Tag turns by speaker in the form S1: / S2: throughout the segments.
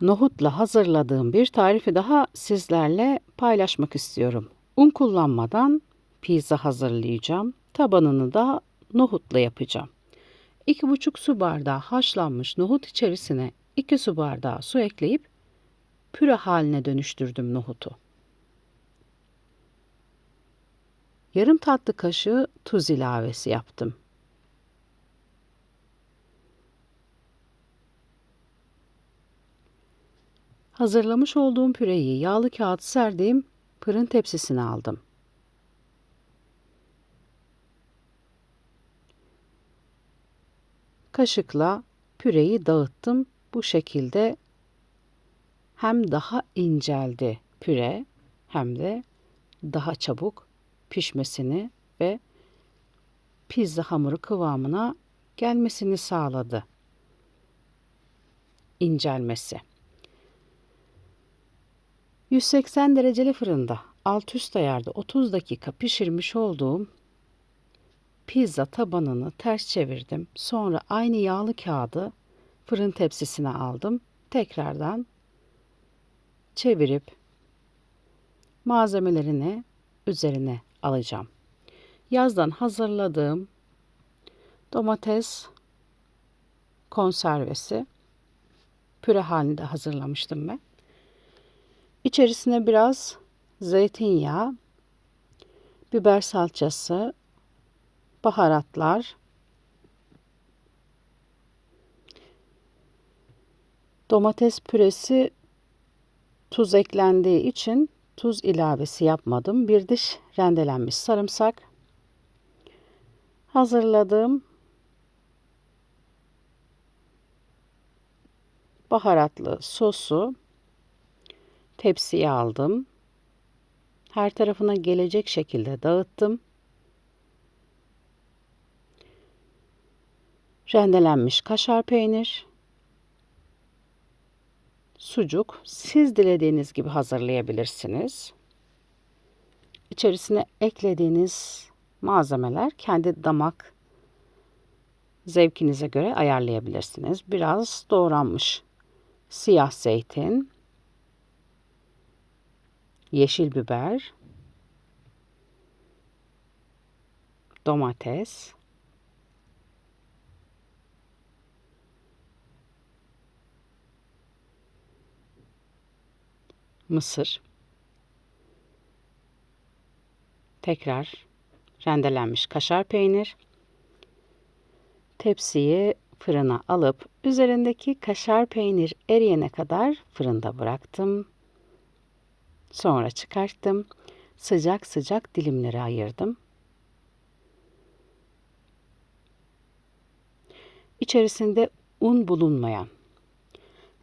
S1: nohutla hazırladığım bir tarifi daha sizlerle paylaşmak istiyorum. Un kullanmadan pizza hazırlayacağım. Tabanını da nohutla yapacağım. 2,5 su bardağı haşlanmış nohut içerisine 2 su bardağı su ekleyip püre haline dönüştürdüm nohutu. Yarım tatlı kaşığı tuz ilavesi yaptım. Hazırlamış olduğum püreyi yağlı kağıt serdiğim fırın tepsisine aldım. Kaşıkla püreyi dağıttım. Bu şekilde hem daha inceldi püre hem de daha çabuk pişmesini ve pizza hamuru kıvamına gelmesini sağladı. İncelmesi. 180 dereceli fırında alt üst ayarda 30 dakika pişirmiş olduğum pizza tabanını ters çevirdim. Sonra aynı yağlı kağıdı fırın tepsisine aldım. Tekrardan çevirip malzemelerini üzerine alacağım. Yazdan hazırladığım domates konservesi püre halinde hazırlamıştım ben. İçerisine biraz zeytinyağı, biber salçası, baharatlar, domates püresi tuz eklendiği için tuz ilavesi yapmadım. Bir diş rendelenmiş sarımsak, hazırladığım baharatlı sosu tepsiye aldım. Her tarafına gelecek şekilde dağıttım. Rendelenmiş kaşar peynir, sucuk siz dilediğiniz gibi hazırlayabilirsiniz. İçerisine eklediğiniz malzemeler kendi damak zevkinize göre ayarlayabilirsiniz. Biraz doğranmış siyah zeytin, yeşil biber, domates, mısır, tekrar rendelenmiş kaşar peynir, tepsiyi fırına alıp üzerindeki kaşar peynir eriyene kadar fırında bıraktım. Sonra çıkarttım. Sıcak sıcak dilimlere ayırdım. İçerisinde un bulunmayan,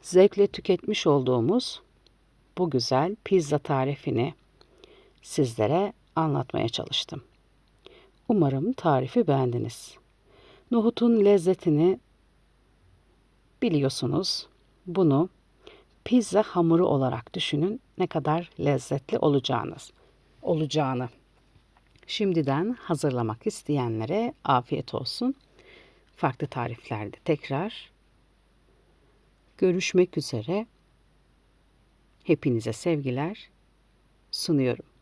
S1: zevkle tüketmiş olduğumuz bu güzel pizza tarifini sizlere anlatmaya çalıştım. Umarım tarifi beğendiniz. Nohutun lezzetini biliyorsunuz. Bunu pizza hamuru olarak düşünün ne kadar lezzetli olacağınız olacağını. Şimdiden hazırlamak isteyenlere afiyet olsun. Farklı tariflerde tekrar görüşmek üzere. Hepinize sevgiler sunuyorum.